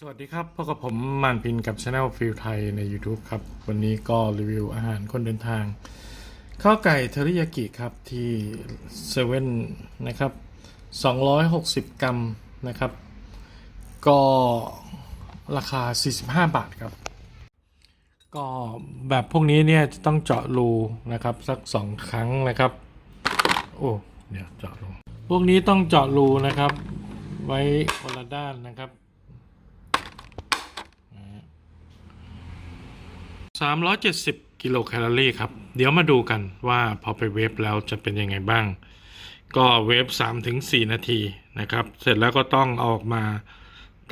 สวัสดีครับพบกับผมมันพินกับช anel ฟิลไทยใน YouTube ครับ วันนี้ก็รีวิวอาหารคนเดินทาง ข้าวไก่เทริยากิครับที่เซเว่นนะครับ 260 กรัมนะครับ ก็ราคา 45 บาทครับ ก็แบบพวกนี้เนี่ยจะต้องเจาะรูนะครับสัก 2 ครั้งนะครับ โอ้เดี๋ยวเจาะรูพวกนี้ต้องเจาะรูนะครับ ไว้คนละด้านนะครับ 370 กิโลแคลอรี่ครับ เดี๋ยวมาดูกันว่าพอไปเวฟแล้วจะเป็นยังไงบ้าง ก็เวฟ3-4นาทีนะครับ เสร็จแล้วก็ต้องออกมา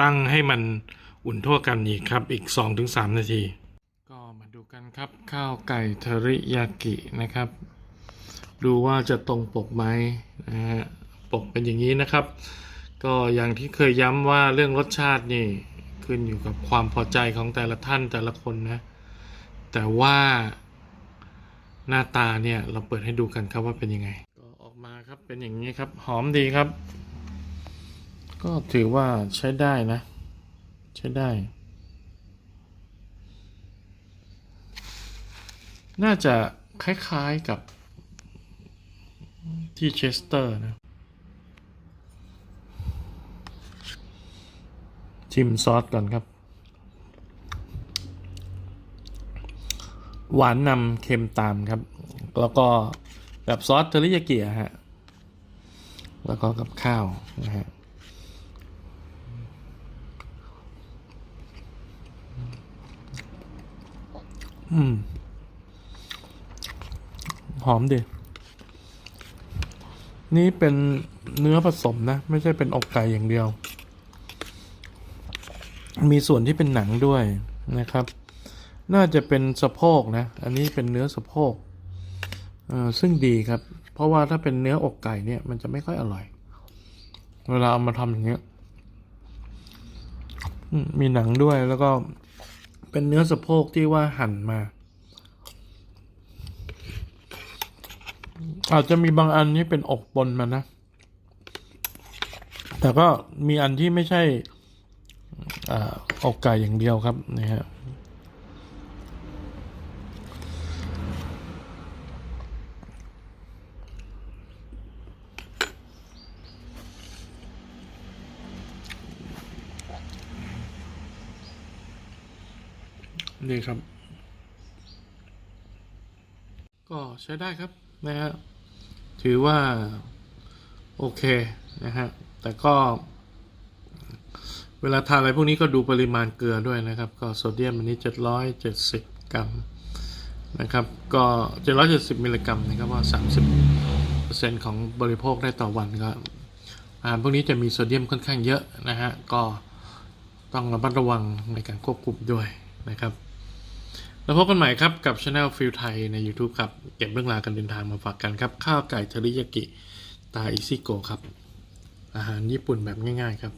ตั้งให้มันอุ่นทั่วกันอีกครับ อีก2-3นาที ก็มาดูกันครับ ข้าวไก่เทอริยากินะครับ ดูว่าจะตรงปกไหมนะฮะ ปกเป็นอย่างนี้นะครับ ก็อย่างที่เคยย้ำว่าเรื่องรสชาตินี่ขึ้นอยู่กับความพอใจของแต่ละท่านแต่ละคนนะ แต่ว่าหน้าตาเนี่ยเราเปิดให้ดูกันครับว่าเป็นยังไง ก็ออกมาครับเป็นอย่างนี้ครับ หอมดีครับ ก็ถือว่าใช้ได้นะ ใช้ได้ น่าจะคล้ายๆกับที่เชสเตอร์นะชิมซอสก่อนครับ หวานนำเค็มตามครับ แล้วก็แบบซอสเทอริยากิอะฮะ แล้วก็กับข้าวนะฮะอืม หอมดีนี่เป็นเนื้อผสมนะ ไม่ใช่เป็นอกไก่อย่างเดียว มีส่วนที่เป็นหนังด้วยนะครับ น่าจะเป็นสะโพกนะ อันนี้เป็นเนื้อสะโพกอ่อซึ่งดีครับ เพราะว่าถ้าเป็นเนื้ออกไก่เนี่ย มันจะไม่ค่อยอร่อย เวลาเอามาทำอย่างเงี้ยมีหนังด้วยแล้วก็เป็นเนื้อสะโพกที่ว่าหั่นมา อาจจะมีบางอันที่เป็นอกปนมานะ แต่ก็มีอันที่ไม่ใช่อ่าอกไก่อย่างเดียวครับนะฮะ นี่ครับ ก็ใช้ได้ครับนะฮะถือว่า โอเคนะฮะแต่ก็เวลาทานอะไรพวกนี้ก็ดูปริมาณเกลือด้วยนะครับ ก็โซเดียมอันนี้ 770 กรัมนะครับ ก็ 770 มิลลิกรัมนะครับว่า 30%ของบริโภคได้ต่อวันก็อาหารพวกนี้จะมีโซเดียมค่อนข้างเยอะนะฮะ ก็ต้องระมัดระวังในการควบคุมด้วยนะครับ แล้วพบกันใหม่ครับกับช anel ฟิลไทยใน YouTube ครับ เก็บเรื่องราวการเดินทางมาฝากกันครับ ข้าวไก่เทริยากิ ตาอิซิโกะครับ อาหารญี่ปุ่นแบบง่ายๆครับ